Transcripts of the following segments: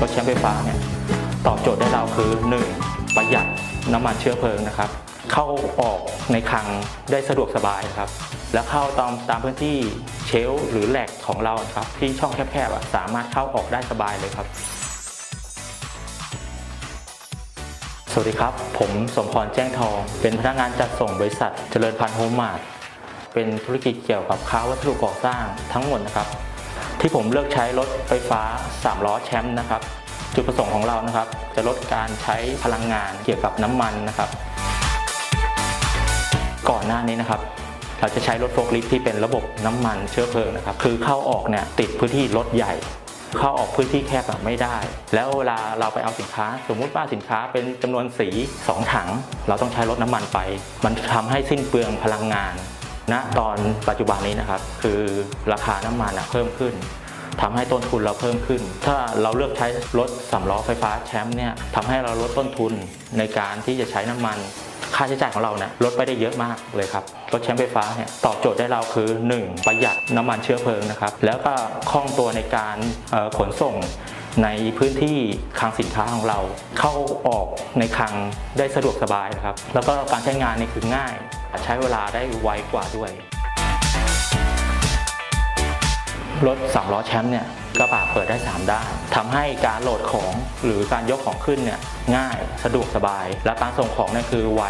รถเช้ไฟฟ้าเนี่ยตอบโจทย์ได้เราคือ 1. ประหยัดน้ำมันเชื้อเพลิงนะครับ เข้าออกในคลังได้สะดวกสบายครับ แล้วเข้าตามตามพื้นที่เชลหรือแหลกของเราครับที่ช่องแคบๆสามารถเข้าออกได้สบายเลยครับ สวัสดีครับ ผมสมพรแจ้งทอง เป็นพนักงานจัดส่งบริษัทเจริญพันธุ์โฮมมาร์ทเป็นธุรกิจเกี่ยวกับค้าวัสดุก่อสร้างทั้งหมดนะครับ ที่ผมเลือกใช้รถไฟฟ้า 3 ล้อแชมป์นะครับ จุดประสงค์ของเรานะครับ จะลดการใช้พลังงานเกี่ยวกับน้ำมันนะครับ ก่อนหน้านี้นะครับ เราจะใช้รถโฟล์คลิฟที่เป็นระบบน้ำมันเชื้อเพลิงนะครับ คือเข้าออกเนี่ยติดพื้นที่รถใหญ่เข้าออกพื้นที่แคบไม่ได้ แล้วเวลาเราไปเอาสินค้า สมมุติว่าสินค้าเป็นจำนวนสี 2 ถัง เราต้องใช้รถน้ำมันไป มันทำให้สิ้นเปลืองพลังงาน ณตอนปัจจุบันนี้นะครับ คือราคาน้ำมันอะเพิ่มขึ้นทำให้ต้นทุนเราเพิ่มขึ้น ถ้าเราเลือกใช้รถสำล้อไฟฟ้าแชมป์เนี่ยทำให้เราลดต้นทุนในการที่จะใช้น้ำมันค่าใช้จ่ายของเราเนี่ยลดไปได้เยอะมากเลยครับ รถแชมป์ไฟฟ้าเนี่ยตอบโจทย์ได้เราคือ 1. ประหยัดน้ำมันเชื้อเพลิงนะครับ แล้วก็คล่องตัวในการขนส่ง ในพื้นที่คลังสินค้าของเรา เข้าออกในคลังได้สะดวกสบายนะครับ แล้วก็การใช้งานนี่คือง่าย ใช้เวลาได้ไวกว่าด้วยรถ3ล้อแชมป์เนี่ยกระบะเปิดได้ 3 ด้านทำให้การโหลดของหรือการยกของขึ้นเนี่ยง่ายสะดวกสบาย และการส่งของเนี่ยคือไว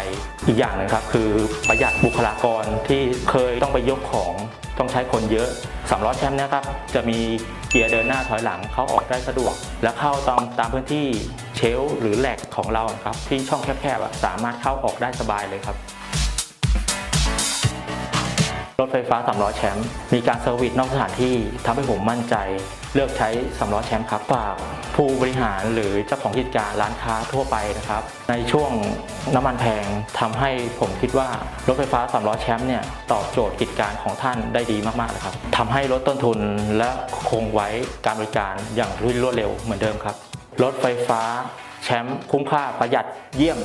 อีกอย่างหนึงครับ คือประหยัดบุคลากรที่เคยต้องไปยกของต้องใช้คนเยอะ3ล้อแชมป์นะครับจะมี เกียร์เดินหน้าถอยหลังเข้าออกได้สะดวก และเข้าตามตามพื้นที่เชลฟ์หรือแหลกของเราครับที่ช่องแคบๆสามารถเข้าออกได้สบายเลยครับรถไฟฟ้า3ล้อแชมป์ มีการเซอร์วิสนอกสถานที่ทำให้ผมมั่นใจ เลือกใช้3ล้อแชมป์ครับฝากผู้บริหารหรือเจ้าของกิจการร้านค้าทั่วไปนะครับ ในช่วงน้ำมันแพงทำให้ผมคิดว่ารถไฟฟ้า3ล้อแชมป์เนี่ยตอบโจทย์กิจการของท่านได้ดีมากๆเลยครับทำให้ลดต้นทุนและคงไว้การบริการอย่างรวดเร็วเหมือนเดิมครับรถไฟฟ้าแชมป์คุ้มค่าประหยัดเยี่ยม